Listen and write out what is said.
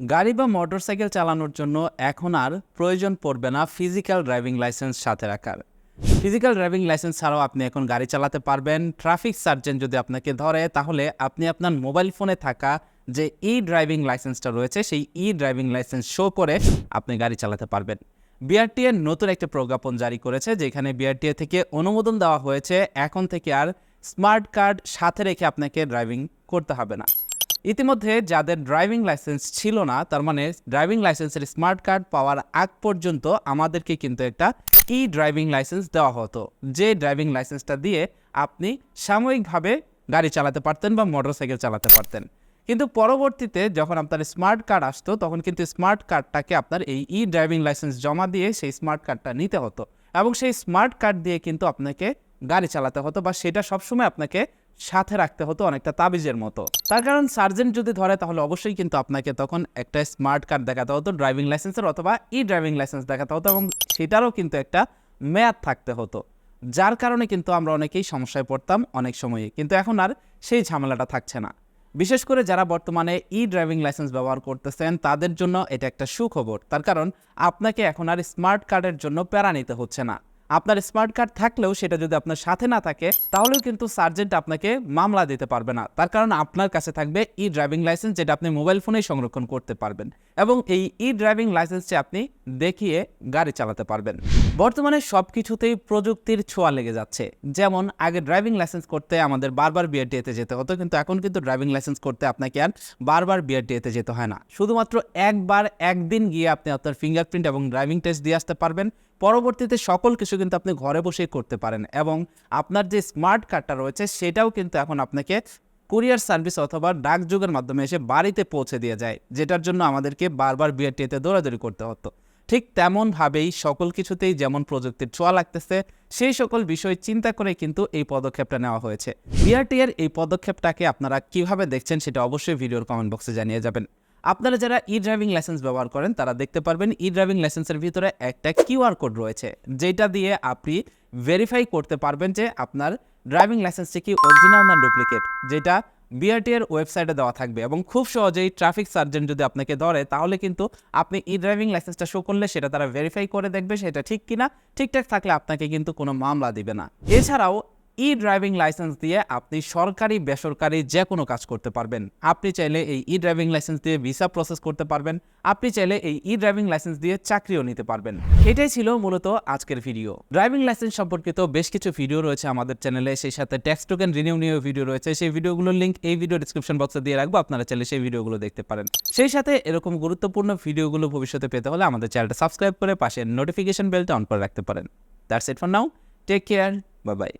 গাড়ি বা মোটরসাইকেল চালানোর জন্য এখন আর প্রয়োজন পড়বে না ফিজিক্যাল ড্রাইভিং লাইসেন্স সাথে রাখার। ফিজিক্যাল ড্রাইভিং লাইসেন্স ছাড়াও আপনি এখন গাড়ি চালাতে পারবেন। ট্রাফিক সার্জেন্ট যদি আপনাকে ধরে, তাহলে আপনি আপনার মোবাইল ফোনে থাকা যে ই ড্রাইভিং লাইসেন্সটা রয়েছে, সেই ই ড্রাইভিং লাইসেন্স শো করে আপনি গাড়ি চালাতে পারবেন। বিআরটিএ নতুন একটা প্রজ্ঞাপন জারি করেছে, যেখানে বিআরটিএ থেকে অনুমোদন দেওয়া হয়েছে। এখন থেকে আর স্মার্ট কার্ড সাথে রেখে আপনাকে ড্রাইভিং করতে হবে না। ইতিমধ্যে যাদের ড্রাইভিং লাইসেন্স ছিল না, তার মানে ড্রাইভিং লাইসেন্সের স্মার্ট কার্ড পাওয়ার আগ পর্যন্ত আমাদেরকে কিন্তু একটা ই ড্রাইভিং লাইসেন্স দেওয়া হতো। যে ড্রাইভিং লাইসেন্সটা দিয়ে আপনি সাময়িকভাবে গাড়ি চালাতে পারতেন বা মোটরসাইকেল চালাতে পারতেন। কিন্তু পরবর্তীতে যখন আপনার স্মার্ট কার্ড আসতো, তখন কিন্তু স্মার্ট কার্ডটাকে আপনার এই ই ড্রাইভিং লাইসেন্স জমা দিয়ে সেই স্মার্ট কার্ডটা নিতে হতো। এবং সেই স্মার্ট কার্ড দিয়ে কিন্তু আপনাকে গাড়ি চালাতে হতো বা সেটা সবসময় আপনাকে সাথে রাখতে হতো অনেকটা তাবিজের মতো। তার কারণ সার্জেন্ট যদি ধরে তাহলে অবশ্যই কিন্তু আপনাকে তখন একটা স্মার্ট কার্ড দেখাতে হতো, ড্রাইভিং লাইসেন্সের অথবা ই ড্রাইভিং লাইসেন্স দেখাতে হতো এবং সেটারও কিন্তু একটা মেয়াদ থাকতে হতো। যার কারণে কিন্তু আমরা অনেকেই সমস্যায় পড়তাম অনেক সময়ে। কিন্তু এখন আর সেই ঝামেলাটা থাকছে না। বিশেষ করে যারা বর্তমানে ই ড্রাইভিং লাইসেন্স ব্যবহার করতেছেন, তাদের জন্য এটা একটা সুখবর। তার কারণ আপনাকে এখন আর স্মার্ট কার্ডের জন্য প্যারা নিতে হচ্ছে না। আপনার স্মার্ট কার্ড থাকলেও সেটা যদি আপনার সাথে না থাকে, তাহলেও কিন্তু সার্জেন্ট আপনাকে মামলা দিতে পারবে না। তার কারণ আপনার কাছে থাকবে ই ড্রাইভিং লাইসেন্স যেটা আপনি মোবাইল ফোনেই সংরক্ষণ করতে পারবেন এবং এই ই ড্রাইভিং লাইসেন্সটি আপনি দেখিয়ে গাড়ি চালাতে পারবেন। বর্তমানে সব কিছুতেই প্রযুক্তির ছোঁয়া লেগে যাচ্ছে। যেমন, আগে ড্রাইভিং লাইসেন্স করতে আমাদের বারবার বিআরটিএতে যেতে হতো, কিন্তু এখন কিন্তু ড্রাইভিং লাইসেন্স করতে আপনাকে আর বারবার বিআরটিএতে যেতে হয় না। শুধুমাত্র একবার একদিন গিয়ে আপনি আপনার ফিঙ্গারপ্রিন্ট এবং ড্রাইভিং টেস্ট দিয়ে আসতে পারবেন। পরবর্তীতে সকল কিছু কিন্তু আপনি ঘরে বসেই করতে পারেন এবং আপনার যে স্মার্ট কার্ডটা রয়েছে সেটাও কিন্তু এখন আপনাকে কুরিয়ার সার্ভিস অথবা ডাকযোগের মাধ্যমে এসে বাড়িতে পৌঁছে দিয়ে যায়, যেটার জন্য আমাদেরকে বারবার বিআরটিএতে দৌড়াদৌড়ি করতে হতো। ঠিক তেমনভাবেই সকল কিছুতেই যেমন প্রযুক্তির ছোঁয়া লাগতেছে, সেই সকল বিষয় চিন্তা করে কিন্তু এই পদক্ষেপটা নেওয়া হয়েছে। বিআরটি এর এই পদক্ষেপটাকে আপনারা কীভাবে দেখছেন সেটা অবশ্যই ভিডিওর কমেন্ট বক্সে জানিয়ে যাবেন। আপনারা যারা ই ড্রাইভিং লাইসেন্স ব্যবহার করেন, তারা দেখতে পারবেন ই ড্রাইভিং লাইসেন্সের ভিতরে একটা কিউআর কোড রয়েছে, যেটা দিয়ে আপনি ভেরিফাই করতে পারবেন যে আপনার ড্রাইভিং লাইসেন্সটি কি অরিজিনাল না ডুপ্লিকেট যেটা বিআরটি এর ওয়েবসাইটে দেওয়া থাকবে। এবং খুব সহজেই ট্রাফিক সার্জেন্ট যদি আপনাকে ধরে, তাহলে কিন্তু আপনি ই ড্রাইভিং লাইসেন্সটা শো করলে সেটা তারা ভেরিফাই করে দেখবে, সেটা ঠিক কিনা, ঠিকঠাক থাকলে আপনাকে কিন্তু কোনো মামলা দিবে না। এছাড়াও ই ড্রাইভিং লাইসেন্স দিয়ে আপনি সরকারি, বেসরকারি যে কোনো কাজ করতে পারবেন। আপনি চাইলে এই ই ড্রাইভিং লাইসেন্স দিয়ে ভিসা প্রসেস করতে পারবেন। আপনি চাইলে এই ই ড্রাইভিং লাইসেন্স দিয়ে চাকরিও নিতে পারবেন। এটাই ছিল মূলত আজকের ভিডিও। ড্রাইভিং লাইসেন্স সম্পর্কিত বেশ কিছু ভিডিও রয়েছে আমাদের চ্যানেলে। সেই সাথে tax token renew new video রয়েছে। সেই ভিডিওগুলোর লিঙ্ক এই ভিডিও ডিসক্রিপশন বক্সে দিয়ে রাখব। আপনারা চাইলে সেই ভিডিওগুলো দেখতে পারেন। সেই সাথে এরকম গুরুত্বপূর্ণ ভিডিওগুলো ভবিষ্যতে পেতে হলে আমাদের চ্যানেলটা সাবস্ক্রাইব করে পাশে নোটিফিকেশন বেলটা অন করে রাখতে পারেন। That's it for now take care bye bye